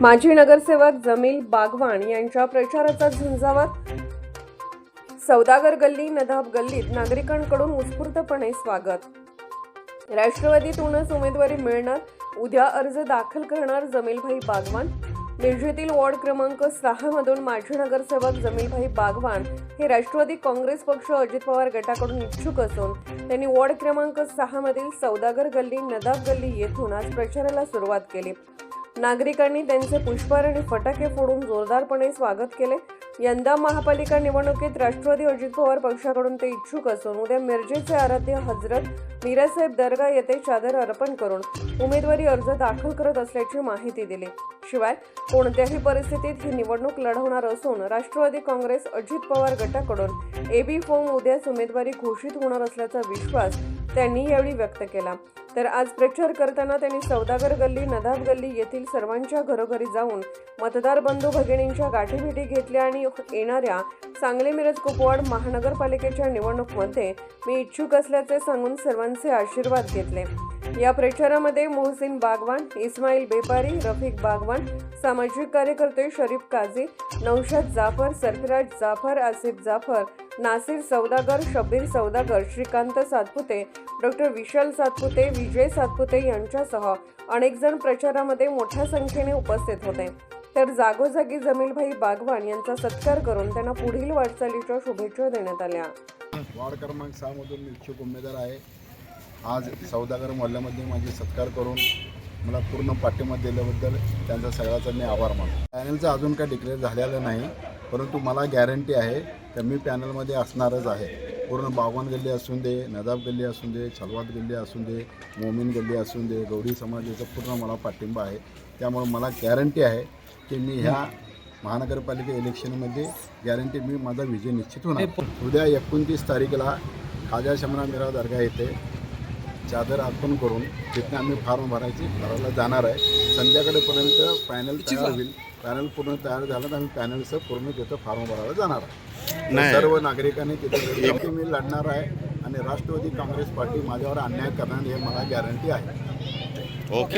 माजी नगरसेवक जमील बागवान यांच्या प्रचाराचा झुंजावात सौदागर गल्ली नदाब गल्लीत नागरिकांकडून उत्स्फूर्तपणे स्वागत. राष्ट्रवादीतूनच उमेदवारी मिळणार उद्या अर्ज दाखल करणार जमीलभाई बागवान. मिरजेतील वॉर्ड क्रमांक सहा मधून माजी नगरसेवक जमीलभाई बागवान हे राष्ट्रवादी काँग्रेस पक्ष अजित पवार गटाकडून इच्छुक असून त्यांनी वॉर्ड क्रमांक सहा मधील सौदागर गल्ली नदाब गल्ली येथून आज प्रचाराला सुरुवात केली. नागरिकांनी त्यांचे पुष्पहार आणि फटाके फोडून जोरदारपणे स्वागत केले. यंदा महापालिका निवडणुकीत राष्ट्रवादी अजित पवार पक्षाकडून ते इच्छुक असून उद्या मिरजेचे आराध्य हजरत मीरासाहेब दर्गा येथे चादर अर्पण करून उमेदवारी अर्ज दाखल करत असल्याची माहिती दिली. शिवाय कोणत्याही परिस्थितीत ही निवडणूक लढवणार असून राष्ट्रवादी काँग्रेस अजित पवार गटाकडून एबी फॉर्म उद्याच उमेदवारी घोषित होणार असल्याचा विश्वास त्यांनी यावेळी व्यक्त केला. तर आज प्रचार करताना त्यांनी सौदागर गल्ली नदाब गल्ली येथील सर्वांच्या घरोघरी जाऊन मतदार बंधू भगिनींच्या गाठीभेटी घेतल्या आणि येणाऱ्या सांगली मिरज कुपवाड महानगरपालिकेच्या निवडणूकमध्ये मी इच्छुक असल्याचे सांगून सर्वांचे आशीर्वाद घेतले. या प्रचारामध्ये मोहसिन बागवान इस्माईल बेपारी रफिक बागवान सामाजिक कार्यकर्ते शरीफ काझी नौशाद जाफर सरफराज जाफर आसिफ जाफर नासिर सौदागर शब्बीर सौदागर श्रीकांत सातपुते डॉक्टर विशाल सातपुते विजय सातपुते यांच्यासह अनेकजण प्रचारामध्ये मोठ्या संख्येने उपस्थित होते. तर जागोजागी जमीलभाई बागवान यांचा सत्कार करून त्यांना पुढील वाटचालीच्या शुभेच्छा देण्यात आल्या. वार्ड क्रमांक सहा मधून इच्छुक उमेदवार आहे. आज सौदागर मोहल्ल्यामध्ये माझे सत्कार करून मला पूर्ण पाठिंबा दिल्याबद्दल त्यांचा सगळ्याचा मी आभार मानतो. पॅनलचं अजून काय डिक्लेअर झालेलं नाही परंतु मला गॅरंटी आहे की मी पॅनलमध्ये असणारच आहे. पूर्ण बागवान गल्ली असून दे नदाब गल्ली असून दे छलवात गल्ली असून दे मोमीन गल्ली असून दे गौडी समाजाचा पूर्ण मला पाठिंबा आहे. त्यामुळे मला गॅरंटी आहे की मी ह्या महानगरपालिका इलेक्शनमध्ये गॅरंटी मी माझा विजय निश्चित होणार. उद्या एकोणतीस तारीखला खाजा शमना मिरा दर्गा येथे चादर अर्पण करून तिथनं आम्ही फॉर्म भरायची भरायला जाणार आहे. संध्याकाळपर्यंत पॅनल तयार होईल. पॅनल पूर्ण तयार झालं तर आम्ही पॅनलचं पूर्ण तिथं फॉर्म भरायला जाणार आहे. सर्व नागरिकांनी तिथे मी लढणार आहे आणि राष्ट्रवादी काँग्रेस पार्टी माझ्यावर अन्याय करणार हे मला गॅरंटी आहे. ओके